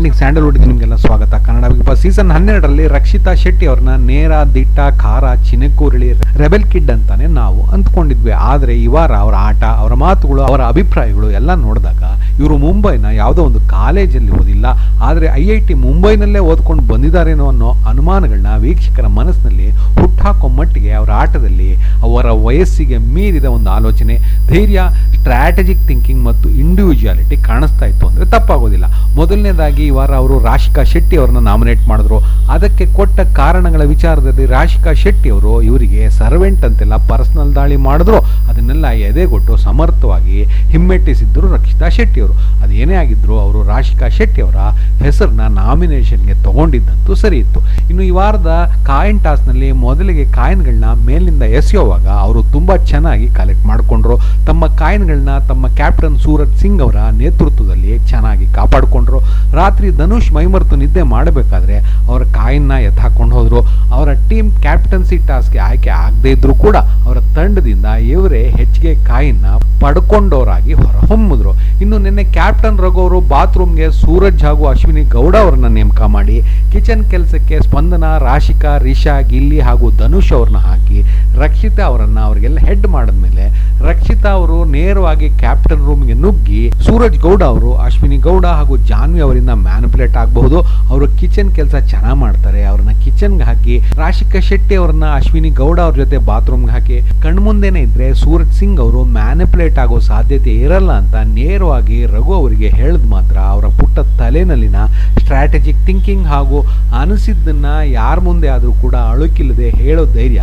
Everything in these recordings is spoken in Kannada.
ಟ್ರೆಂಡಿಂಗ್ ಸ್ಯಾಂಡಲ್ವುಡ್ಗೆ ನಿಮಗೆಲ್ಲ ಸ್ವಾಗತ. ಕನ್ನಡ ಬಿಗ್ ಬಾಸ್ ಸೀಸನ್ ಹನ್ನೆರಡರಲ್ಲಿ ರಕ್ಷಿತಾ ಶೆಟ್ಟಿ ಅವ್ರನ್ನ ನೇರ ದಿಟ್ಟ, ಖಾರ, ಚಿನಕೂರಳಿ, ರೆಬೆಲ್ ಕಿಡ್ ಅಂತಾನೆ ನಾವು ಅಂದ್ಕೊಂಡಿದ್ವಿ ಆದರೆ ಈ ವಾರ ಅವರ ಆಟ, ಅವರ ಮಾತುಗಳು, ಅವರ ಅಭಿಪ್ರಾಯಗಳು ಎಲ್ಲ ನೋಡಿದಾಗ ಇವರು ಮುಂಬೈನ ಯಾವುದೋ ಒಂದು ಕಾಲೇಜಲ್ಲಿ ಓದಿಲ್ಲ. ಆದರೆ ಐ ಐ ಟಿ ಮುಂಬೈನಲ್ಲೇ ಓದ್ಕೊಂಡು ಬಂದಿದ್ದಾರೇನೋ ಅನ್ನೋ ಅನುಮಾನಗಳನ್ನ ವೀಕ್ಷಕರ ಮನಸ್ಸಿನಲ್ಲಿ ಹುಟ್ಟಾಕೋ ಮಟ್ಟಿಗೆ ಅವರ ವಯಸ್ಸಿಗೆ ಮೀರಿದ ಒಂದು ಆಲೋಚನೆ, ಧೈರ್ಯ ಸ್ಟ್ರಾಟಜಿಕ್ ಥಿಂಕಿಂಗ್ ಮತ್ತು ಇಂಡಿವಿಜುವಾಲಿಟಿ ಕಾಣಿಸ್ತಾ ಇತ್ತು ಅಂದರೆ ತಪ್ಪಾಗೋದಿಲ್ಲ. ಮೊದಲನೇದಾಗಿ ಈ ವಾರ ಅವರು ರಾಶಿಕಾ ಶೆಟ್ಟಿ ಅವರನ್ನು ನಾಮಿನೇಟ್ ಮಾಡಿದ್ರು. ಅದಕ್ಕೆ ಕೊಟ್ಟ ಕಾರಣಗಳ ವಿಚಾರದಲ್ಲಿ ರಾಶಿಕಾ ಶೆಟ್ಟಿ ಅವರು ಇವರಿಗೆ ಸರ್ವೆಂಟ್ ಅಂತೆಲ್ಲ ಪರ್ಸನಲ್ ದಾಳಿ ಮಾಡಿದ್ರು. ಅದನ್ನೆಲ್ಲ ಎದೆಗೊಟ್ಟು ಸಮರ್ಥವಾಗಿ ಹಿಮ್ಮೆಟ್ಟಿಸಿದ್ದರು ರಕ್ಷಿತಾ ಶೆಟ್ಟಿ ಅವರು. ಅದೇನೇ ಆಗಿದ್ರು ಅವರು ರಾಶಿಕಾ ಶೆಟ್ಟಿ ಅವರ ಹೆಸರನ್ನ ನಾಮಿನೇಷನ್ಗೆ ತಗೊಂಡಿದ್ದಂತೂ ಸರಿ ಇತ್ತು. ಇನ್ನು ಈ ವಾರದ ಕಾಯಿನ್ ಟಾಸ್ನಲ್ಲಿ ಮೊದಲಿಗೆ ಕಾಯಿನ್ಗಳನ್ನ ಮೇಲಿಂದ ಎಸೆಯುವಾಗ ಅವರು ತುಂಬ ಚೆನ್ನಾಗಿ ಕಲೆಕ್ಟ್ ಮಾಡಿಕೊಂಡ್ರು. ತಮ್ಮ ಕಾಯಿನ್ಗಳನ್ನ ತಮ್ಮ ಕ್ಯಾಪ್ಟನ್ ಸೂರಜ್ ಸಿಂಗ್ ಅವರ ನೇತೃತ್ವದಲ್ಲಿ ಚೆನ್ನಾಗಿ ಕಾಪಾಡಿಕೊಂಡ್ರು. ರಾತ್ರಿ ಧನುಷ್ ಮೈಮರ್ತು ನಿದ್ದೆ ಮಾಡಬೇಕಾದ್ರೆ ಅವರ ಕಾಯಿನ್ನ ಎತ್ತಾಕೊಂಡು ಹೋದರು. ಅವರ ಟೀಮ್ ಕ್ಯಾಪ್ಟನ್ಸಿ ಟಾಸ್ಕ್ಗೆ ಆಯ್ಕೆ ಆಗದೇ ಇದ್ರು ಕೂಡ ಅವರ ತಂಡದಿಂದ ಇವರೇ ಹೆಚ್ಚಿಗೆ ಕಾಯಿನ್ನ ಪಡ್ಕೊಂಡವರಾಗಿ ಹೊರಹೊಮ್ಮಿದ್ರು. ಇನ್ನು ನಿನ್ನೆ ಕ್ಯಾಪ್ಟನ್ ರಘು ಅವರು ಬಾತ್ರೂಮ್ಗೆ ಸೂರಜ್ ಹಾಗೂ ಅಶ್ವಿನಿ ಗೌಡ ಅವರನ್ನ ನೇಮಕ ಮಾಡಿ, ಕಿಚನ್ ಕೆಲಸಕ್ಕೆ ಸ್ಪಂದನ, ರಾಶಿಕಾ, ರಿಷಾ, ಗಿಲ್ಲಿ ಹಾಗೂ ಧನುಷ್ ಅವ್ರನ್ನ ಹಾಕಿ ರಕ್ಷಿತಾ ಅವರನ್ನು ಅವರಿಗೆಲ್ಲ ಹೆಡ್ ಮಾಡಿದ್ಮೇಲೆ ರಕ್ಷಿತಾ ಅವರು ನೇರವಾಗಿ ಕ್ಯಾಪ್ಟನ್ ರೂಮ್ಗೆ ನುಗ್ಗಿ ಸೂರಜ್ ಗೌಡ ಅವರು, ಅಶ್ವಿನಿ ಗೌಡ ಹಾಗೂ ಜಾನ್ವಿ ಅವರಿಂದ ಮ್ಯಾನಿಪುಲೇಟ್ ಆಗಬಹುದು. ಅವರು ಕಿಚನ್ ಕೆಲಸ ಚೆನ್ನಾಗಿ ಮಾಡ್ತಾರೆ. ಅವ್ರನ್ನ ಕಿಚನ್ಗೆ ಹಾಕಿ ರಾಶಿಕಾ ಶೆಟ್ಟಿ ಅವರನ್ನ, ಅಶ್ವಿನಿ ಗೌಡ ಅವ್ರ ಜೊತೆ ಬಾತ್ರೂಮ್ಗೆ ಹಾಕಿ ಕಣ್ಮುಂದೇನೆ ಇದ್ರೆ ಸೂರಜ್ ಸಿಂಗ್ ಅವರು ಮ್ಯಾನಿಪುಲೇಟ್ ಆಗೋ ಸಾಧ್ಯತೆ ಇರಲ್ಲ ಅಂತ ನೇರವಾಗಿ ರಘು ಅವರಿಗೆ ಹೇಳಿದ್ ಮಾತ್ರ ಅವರ ಪುಟ್ಟ ತಲೆನಲ್ಲಿನ ಸ್ಟ್ರಾಟಜಿಕ್ ಥಿಂಕಿಂಗ್ ಹಾಗೂ ಅನಿಸಿದ್ದನ್ನ ಯಾರ ಮುಂದೆ ಆದರೂ ಕೂಡ ಅಳುಕಿಲ್ಲದೆ ಹೇಳೋ ಧೈರ್ಯ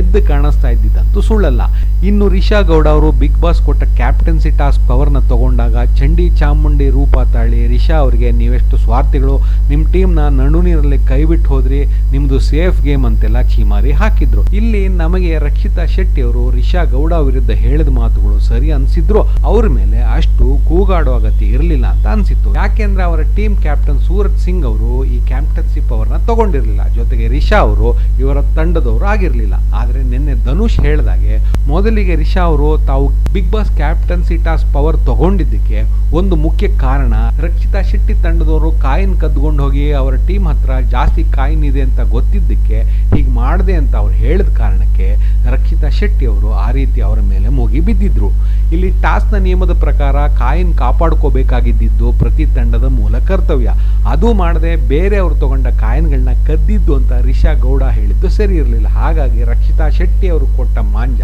ಎದ್ದು ಕಾಣಿಸ್ತಾ ಇದ್ದಿದ್ದಂತೂ ಸುಳ್ಳಲ್ಲ. ಇನ್ನು ರಿಷಾ ಗೌಡ ಅವರು ಬಿಗ್ ಬಾಸ್ ಕೊಟ್ಟ ಕ್ಯಾಪ್ಟನ್ಸಿ ಟಾಸ್ಕ್ ಪವರ್ನ ತಗೊಂಡಾಗ ಚಂಡಿ ಚಾಮುಂಡಿ ರೂಪ ತಾಳಿ ರಿಷಾ ಅವರಿಗೆ ನೀವೆಷ್ಟು ಸ್ವಾರ್ಥಿಗಳು? ನಿಮ್ಮ ಟೀಮ್ನ ನಡು ನೀರಲ್ಲಿ ಕೈಬಿಟ್ಟು ಹೋದ್ರಿ ನಿಮ್ಮದು ಸೇಫ್ ಗೇಮ್ ಅಂತೆಲ್ಲ ಚೀಮಾರಿ ಹಾಕಿದ್ರು. ಇಲ್ಲಿ ನಮಗೆ ರಕ್ಷಿತಾ ಶೆಟ್ಟಿ ಅವರು ರಿಷಾ ಗೌಡ ವಿರುದ್ಧ ಹೇಳಿದ ಮಾತುಗಳು ಸರಿ ಅನ್ಸಿದ್ರು. ಅವ್ರ ಮೇಲೆ ಅಷ್ಟು ಕೂಗಾಡೋ ಅಗತ್ಯ ಇರಲಿಲ್ಲ ಅಂತ ಅನ್ಸಿತ್ತು. ಯಾಕೆಂದ್ರೆ ಅವರ ಟೀಮ್ ಕ್ಯಾಪ್ಟನ್ ಸೂರಜ್ ಸಿಂಗ್ ಅವರು ಈ ಕ್ಯಾಪ್ಟನ್ಸಿ ಪವರ್ನ ತಗೊಂಡಿರಲಿಲ್ಲ. ಜೊತೆಗೆ ರಿಷಾ ಅವರು ಇವರ ತಂಡದವರು ಆಗಿರಲಿಲ್ಲ. ಆದರೆ ನಿನ್ನೆ ಧನುಷ್ ಹೇಳಿದಾಗೆ, ಮೊದಲಿಗೆ ರಿಷಾ ಅವರು ತಾವು Bigg Boss captaincy task power ತಗೊಂಡಿದ್ದಕ್ಕೆ ಒಂದು ಮುಖ್ಯ ಕಾರಣ, ರಕ್ಷಿತಾ ಶೆಟ್ಟಿ ತಂಡದವರು ಕಾಯಿನ್ ಕದ್ಕೊಂಡು ಹೋಗಿ ಅವರ ಟೀಮ್ ಹತ್ರ ಜಾಸ್ತಿ ಕಾಯಿನ್ ಇದೆ ಅಂತ ಗೊತ್ತಿದ್ದಕ್ಕೆ ಹೀಗೆ ಮಾಡಿದೆ ಅಂತ ಅವ್ರು ಹೇಳಿದ ಕಾರಣಕ್ಕೆ ರಕ್ಷಿತಾ ಶೆಟ್ಟಿ ಅವರು ಆ ರೀತಿ ಅವರ ಮೇಲೆ ಮುಗಿ ಬಿದ್ದಿದ್ರು. ಇಲ್ಲಿ ಟಾಸ್ನ ನಿಯಮದ ಪ್ರಕಾರ ಕಾಯಿನ್ ಕಾಪಾಡ್ಕೋಬೇಕಾಗಿದ್ದು ಪ್ರತಿ ತಂಡದ ಮೂಲ ಕರ್ತವ್ಯ. ಅದು ಮಾಡದೆ ಬೇರೆಯವರು ತಗೊಂಡ ಕಾಯಿನ್ಗಳನ್ನ ಕದ್ದಿದ್ದು ಅಂತ ರಿಷಾ ಗೌಡ ಹೇಳಿದ್ದು ಸರಿ ಇರಲಿಲ್ಲ. ಹಾಗಾಗಿ ರಕ್ಷಿತಾ ಶೆಟ್ಟಿ ಅವರು ಕೊಟ್ಟ ಮಾಂಜ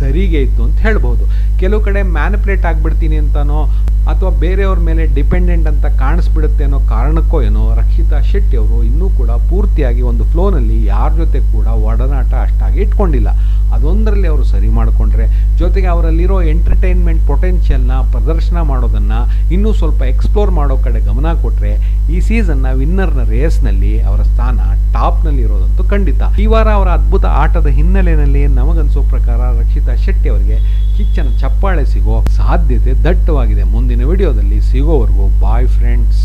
ಸರಿಗೆ ಇತ್ತು ಅಂತ ಹೇಳ್ಬೋದು. ಕೆಲವು ಕಡೆ ಮ್ಯಾನಿಪುಲೇಟ್ ಆಗಿಬಿಡ್ತೀನಿ ಅಂತನೋ ಅಥವಾ ಬೇರೆಯವ್ರ ಮೇಲೆ ಡಿಪೆಂಡೆಂಟ್ ಅಂತ ಕಾಣಿಸ್ಬಿಡುತ್ತೆ ಅನ್ನೋ ಕಾರಣಕ್ಕೋ ಏನೋ ರಕ್ಷಿತಾ ಶೆಟ್ಟಿ ಅವರು ಇನ್ನೂ ಕೂಡ ಪೂರ್ತಿಯಾಗಿ ಒಂದು ಫ್ಲೋನಲ್ಲಿ ಯಾರ ಜೊತೆ ಕೂಡ ಒಡನಾಟ ಅಷ್ಟಾಗಿ ಇಟ್ಕೊಂಡಿಲ್ಲ. ಅದೊಂದರಲ್ಲಿ ಅವರು ಸರಿ ಮಾಡಿಕೊಂಡ್ರೆ. ಜೊತೆಗೆ ಅವರಲ್ಲಿರೋ ಎಂಟರ್ಟೈನ್ಮೆಂಟ್ ಪೊಟೆನ್ಷಿಯಲ್ನ ಪ್ರದರ್ಶನ ಮಾಡೋದನ್ನು ಇನ್ನೂ ಸ್ವಲ್ಪ ಎಕ್ಸ್ಪ್ಲೋರ್ ಮಾಡೋ ಕಡೆ ಗಮನ ಕೊಟ್ಟರೆ ಈ ಸೀಸನ್ನ ವಿನ್ನರ್ನ ರೇಸ್ನಲ್ಲಿ ಅವರ ಸ್ಥಾನ ಟಾಪ್ನಲ್ಲಿ ಇರೋದಂತೂ ಖಂಡಿತ. ಈ ವಾರ ಅವರ ಅದ್ಭುತ ಆಟದ ಹಿನ್ನೆಲೆಯಲ್ಲಿ ನಮಗನ್ಸೋ ಪ್ರಕಾರ ರಕ್ಷಿತಾ ಶೆಟ್ಟಿ ಅವರಿಗೆ ಕಿಚ್ಚನ ಚಪ್ಪಾಳೆ ಸಿಗೋ ಸಾಧ್ಯತೆ ದಟ್ಟವಾಗಿದೆ. ಮುಂದಿನ ವಿಡಿಯೋದಲ್ಲಿ ಸಿಗೋವರೆಗೂ ಬಾಯ್ ಫ್ರೆಂಡ್ಸ್